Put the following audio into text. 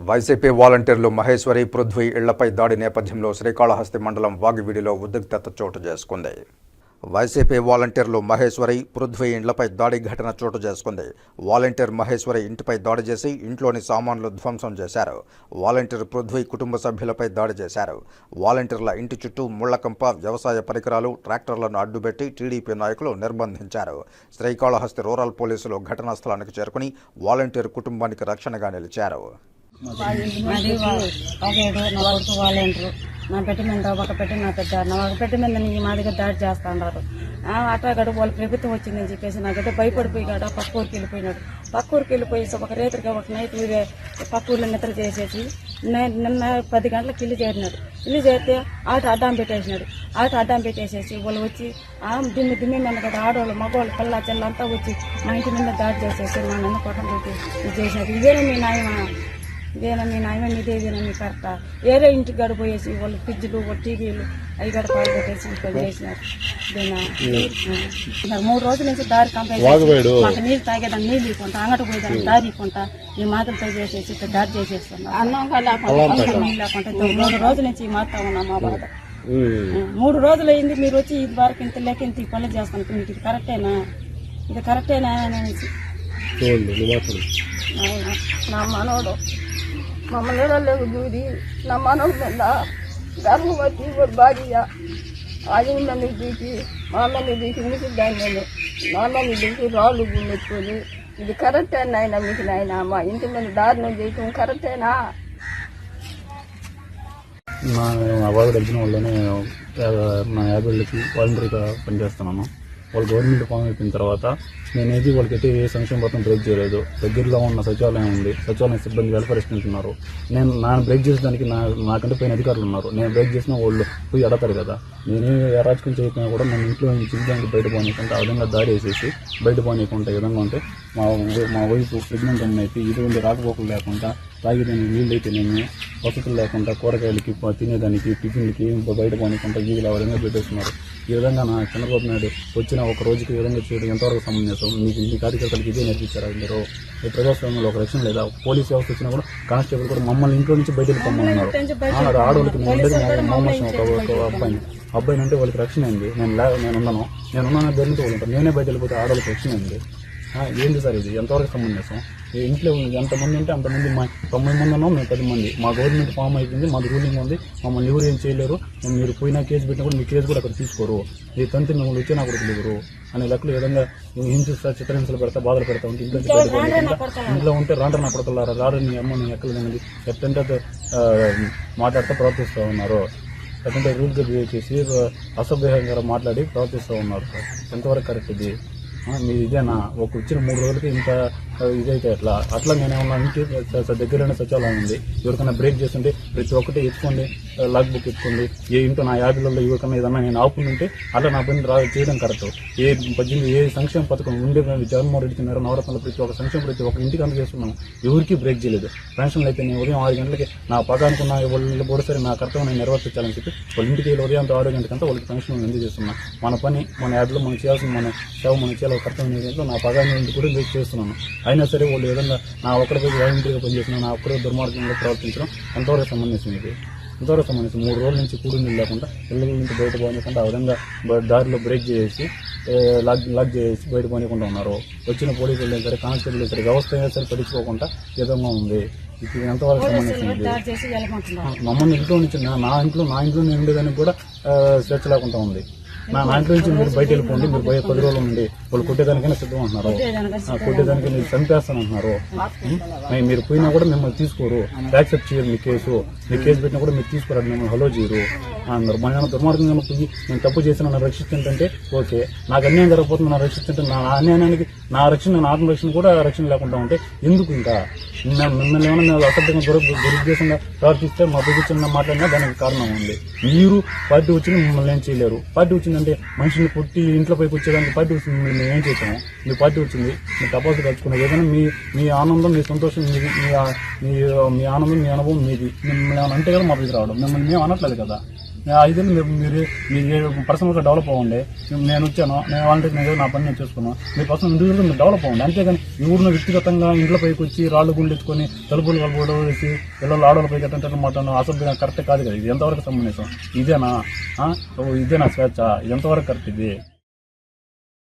YCP వాలంటీర్లు మహేశ్వరి పృథ్వీ ఇళ్ళపై దాడి నేపథ్యంలో శ్రీకాళహస్తి మండలం వాగివీడిలో ఉద్రిక్తత చోటు చేసుకుంది. వైసీపీ వాలంటీర్లు మహేశ్వరి పృథ్వీ ఇండ్లపై దాడి ఘటన చోటు చేసుకుంది. వాలంటీర్ మహేశ్వరి ఇంటిపై దాడి చేసి ఇంట్లోని సామాన్లు ధ్వంసం చేశారు. వాలంటీర్ పృథ్వీ కుటుంబ సభ్యులపై దాడి చేశారు. వాలంటీర్ల ఇంటి చుట్టూ ముళ్ళకంప వ్యవసాయ పరికరాలు ట్రాక్టర్లను అడ్డుపెట్టి టీడీపీ నాయకులు నిర్బంధించారు. శ్రీకాళహస్తి రూరల్ పోలీసులు ఘటనా స్థలానికి చేరుకుని వాలంటీర్ కుటుంబానికి రక్షణగా నిలిచారు. మాది పదిహేడు నా కొడుకు వాలంటారు నా పెట్ట మీద ఒక పెట్టి నా పెద్ద నా ఒక పెట్టి మీద నీ మా దగ్గర దాడి చేస్తున్నారు ఆ, అట్లా గడ వాళ్ళ ప్రభుత్వం వచ్చిందని చెప్పేసి నాకైతే భయపడిపోయి పక్క ఊరికి వెళ్ళిపోయినాడు పక్క ఊరికి వెళ్ళిపోయేసి ఒక రేతుగా ఒక నైట్ ఊరే పక్క ఊళ్ళో నిద్ర చేసేసి నిన్న పది గంటలకు ఇల్లు చేరినాడు ఇల్లు చేరితే ఆట అడ్డం పెట్టేసినాడు ఆట అడ్డం పెట్టేసేసి వాళ్ళు వచ్చి ఆ దిమ్మి దిమ్మి మీద కదా ఆడవాళ్ళు మగవాళ్ళు పిల్ల చెల్లంతా వచ్చి మా ఇంటి మీద దాడి చేసేసి మా నిన్న కొట్టం పెట్టి ఇది చేసినారు ఇదేనా మీ నాయన? ఇదేనా మీ నాయన ఇదే ఇదేనా మీ కరెక్ట్ ఏరే ఇంటికి గడిపోయేసి వాళ్ళు ఫ్రిడ్జ్లు వాళ్ళు టీవీలు అవి గడ పాలు పెట్టేసి పని చేసినారు. ఇదేనా. మూడు రోజుల నుంచి దారి కంపెనీ మాకు నీళ్ళు తాగేదాన్ని నీళ్ళు ఇవ్వకుంటా అంగట పోయేదాన్ని దారి ఇవ్వకుంటా ఈ మాటలతో చేసేసి ఇట్లా దారి చేసేస్తున్నాం అన్నం లేకుండా నీళ్ళు లేకుండా మూడు రోజుల నుంచి ఈ మారుతా ఉన్నాం మా బాధ. మూడు రోజులు అయింది మీరు వచ్చి ఇది వరకు ఇంత లెక్క ఇంత ఈ పనులు చేస్తాను మీకు ఇది కరెక్టేనా? ఇది కరెక్టేనా అని అనేసి. నా మనోడు మమ్మల్ని లేవు దూరి నా మనోడు మీద గర్భవతి ఒక భార్య అది నన్ను దూకి మా అమ్మని దూకి మీకు నేను మా అమ్మని దూకి రాళ్ళు గుండెట్టుకొని ఇది కరెక్టే నాయన మీకు నాయన మా ఇంటి మీద దారుణం చేయటం కరెక్టేనా? నా మా బాగా తెలిసిన వాళ్ళని నా యాభైళ్ళకి వాలంటరీగా పనిచేస్తున్నాను. వాళ్ళు గవర్నమెంట్ ఫామ్ అయిపోయిన తర్వాత నేనేది వాళ్ళకైతే ఏ సంక్షేమ పథకం బ్రేక్ చేయలేదు. దగ్గరలో ఉన్న సచివాలయం ఉంది. సచివాలయం సిబ్బంది వెల్ఫేర్ ఇస్తున్నారు నేను నా బ్రేక్ చేసేదానికి నా నాకంటే పైన అధికారులు ఉన్నారు. నేను బ్రేక్ చేసిన వాళ్ళు పోయి అడతారు కదా. నేనే అరాచకం చేయకపోయినా కూడా నన్ను ఇంట్లో నుంచి చిన్నదానికి బయట పోనీకుంటే ఆ విధంగా దారి వేసేసి బయట పోనీకుంటే ఈ విధంగా ఉంటే మా మా వైపు ప్రెగ్నెంట్ అమ్మాయి అయితే ఇటువంటి రాకపోకలు లేకుండా నేను నీళ్ళు అయితేనేమి వసతులు లేకుండా కూరగాయలకి తినేదానికి టిఫిన్లకి బయట పోనీకుండా వీధులు ఆ విధంగా పెట్టేస్తున్నారు. ఈ విధంగా నా చంద్రబాబు నాయుడు వచ్చిన ఒక రోజుకి ఈ విధంగా చేయడం ఎంతవరకు సమంజసం? మీకు మీ కార్యకర్తలకు ఇదే నేర్పించారా మీరు? ఈ ప్రజాస్వామ్యంలో ఒక రక్షణ లేదా పోలీస్ వ్యవస్థ వచ్చినా కూడా కానిస్టేబుల్ కూడా మమ్మల్ని ఇంట్లో నుంచి బయటకు పొమ్మన్నారు ఆడవాళ్ళకి నేను ఉండేది మా మామూలు ఒక అబ్బాయిని. అబ్బాయిని అంటే వాళ్ళకి రక్షణ అయింది నేను నేను ఉన్నాను నేను ఉన్నాను ఉంటారు నేనే బయట వెళ్ళిపోతే ఆడవాళ్ళకి రక్షణ అయింది ఏంటి సార్ ఇది? ఎంతవరకు ఈ ఇంట్లో ఎంతమంది ఉంటే అంతమంది మా తొమ్మిది మంది ఉన్నాం మేము పది మంది. మా గవర్నమెంట్ ఫామ్ అయిపోయింది మాది రూలింగ్ ఉంది. మమ్మల్ని ఎవరు ఏం చేయలేరు. మీరు పోయినా కేసు పెట్టినా కూడా మీ కేసు కూడా అక్కడ తీసుకోరు. ఈ తంతి మిమ్మల్ని వచ్చి నాకు తెలియరు అనే లెక్కలు విధంగా హింసిస్తా చిత్రహింసలు పెడతా బాధలు పెడతా ఉంటే ఇంట్లో ఇంట్లో ఉంటే రాండ్ర నా కొడుకులారా రాడు నీ అమ్మ నీ ఎక్కలు తిన్నది ఎట్టంటే మాట్లాడుతూ ప్రవర్తిస్తూ ఉన్నారు. ఎట్టంటే రూల్గా బిహేవ్ చేసి అసభ్యంగా మాట్లాడి ప్రవర్తిస్తూ ఉన్నారు. సార్ ఎంతవరకు కరెక్ట్ ఇది? మీ ఇదేనా ఒక వచ్చిన మూడు రోజులకి ఇంత ఇదైతే ఎట్లా? అట్లా నేనేమన్నా ఇంటి స- దగ్గరలోనే సచివాలయం ఉంది. ఎవరికైనా బ్రేక్ చేస్తుంటే ప్రతి ఒక్కటి ఎత్తుకోండి. ఆ, లాగ్ బుక్ ఎత్తుకోండి ఏ ఇంట్లో నా యాభైలలో ఎవరికైనా ఏదన్నా నేను ఆపుకుంటుంటే అలా నా పని రా చేయడం కరెక్ట్. ఏ పద్దెనిమిది ఏ సంక్షేమ పథకం ఉండే జగన్మోహన్ రెడ్డి తిన్నారు. నవరత్నాలు ప్రతి ఒక్క సంక్షేమ ప్రతి ఒక్క ఇంటికి అందజేస్తున్నాను ఎవరికి బ్రేక్ చేయలేదు. పెన్షన్లు అయితే నేను ఉదయం ఆరు గంటలకి నా పగానుకున్న వాళ్ళు కూడా సరే నా కర్తవ్యం నేను నెరవేర్చాలని చెప్పి వాళ్ళ ఇంటికి వెళ్ళి ఉదయం ఆరు గంటకంతా వాళ్ళకి పెన్షన్ అందజేస్తున్నాను మన పని మన యాడ్లో మనం చేయాల్సిన మన సేవ మనం చేయాలి ఒక కర్తవ్యం ఏంటంటే నా పగాన్ని కూడా బ్రేక్ చేస్తున్నాను. అయినా సరే వాళ్ళు ఏదైనా నా ఒక్కడికి వాలంటీర్గా పనిచేస్తున్నాను నా ఒక్కడే దుర్మార్గంలో ప్రవర్తించడం ఎంతవరకు సంబంధించింది? ఎంతవరకు సంబంధించి మూడు రోజుల నుంచి కూడి నీళ్ళు లేకుండా పిల్లల నుంచి బయట పోనీకుండా ఆ విధంగా దారిలో బ్రేక్ చేసి లాక్ లాక్ చేసి బయట పోనీకుండా ఉన్నారు. వచ్చిన పోలీసులు సరే కానిస్టేబుల్ సరే వ్యవస్థ అయినా సరే పట్టించుకోకుండా విధంగా ఉంది. ఇది ఎంతవరకు సంబంధించింది? మమ్మల్ని ఇంట్లో నుంచి నా ఇంట్లో నా ఇంట్లో నేను ఉండేదానికి కూడా స్వేచ్ఛ లేకుండా ఉంది. నా నా ఇంట్లో నుంచి మీరు బయట వెళ్ళిపోండి మీరు బయట పది రోజులు ఉండి వాళ్ళు కొట్టేదానికైనా సిద్ధం అంటున్నారు. కొట్టేదానికి మీరు చంపేస్తాను అంటున్నారు. ఉం? మరి మీరు పోయినా కూడా మిమ్మల్ని తీసుకోరు. యాక్సెప్ట్ చేయరు మీ కేసు. మీ కేసు పెట్టినా కూడా మీరు తీసుకోరు మిమ్మల్ని హలో చేయరు. అన్నారు దుర్మార్గంగా పోయి నేను తప్పు చేసిన నన్ను రక్షిస్తుంటే ఓకే నాకు అన్యాయం జరగకపోతుంది నన్ను రక్షిస్తుంటే నా అన్యాయానికి నా రక్షణ నా ఆత్మరక్షణ కూడా రక్షణ లేకుండా ఉంటే ఎందుకు ఇంకా? మిమ్మల్ని ఏమన్నా ఏమైనా అసభ్యంగా దుర దురుద్దేశంగా ప్రవర్తిస్తే మా పొజిషన్ మాట్లాడినా దానికి కారణం ఉంది. మీరు పార్టీ వచ్చింది మిమ్మల్ని ఏం చేయలేరు. పార్టీ వచ్చిందంటే మనిషిని పుట్టి ఇంట్లో పైకి వచ్చేదానికి పార్టీ వచ్చింది మేము ఏం చేసాము మీ పార్టీ వచ్చింది మీ తపాసు కలుచుకున్నది ఏదైనా మీ మీ ఆనందం మీ సంతోషం మీది మీ మీ మీ ఆనందం మీ అనుభవం మీది. మిమ్మల్ని ఏమైనా అంటే కదా మా దగ్గర రావడం. మిమ్మల్ని మేము అనట్లేదు కదా. ఐదు మీరు మీరు మీరు పర్సనల్గా డెవలప్ అవ్వండి. నేను వచ్చాను. నేను వాళ్ళకి నేను నా పని నేను చేసుకున్నాను. మీ పర్సనల్ ఇండివిజువల్గా మీరు డెవలప్ అవ్వండి. అంతేగాని ఈ ఊరిని వ్యక్తిగతంగా ఇంట్లో పైకి వచ్చి రాళ్ళు గుండె ఎత్తుకొని తలుపులు కలుపుకోవడం వేసి పిల్లలు ఆడవాళ్ళ పైకి ఎట్టంటే మాట్లాడడం అసభ్యం కరెక్ట్ కాదు కదా. ఇది ఎంతవరకు సంబంధించం ఇదేనా? ఓ, ఇదేనా స్వేచ్ఛ? ఇది ఎంతవరకు కరెక్ట్ ఇది?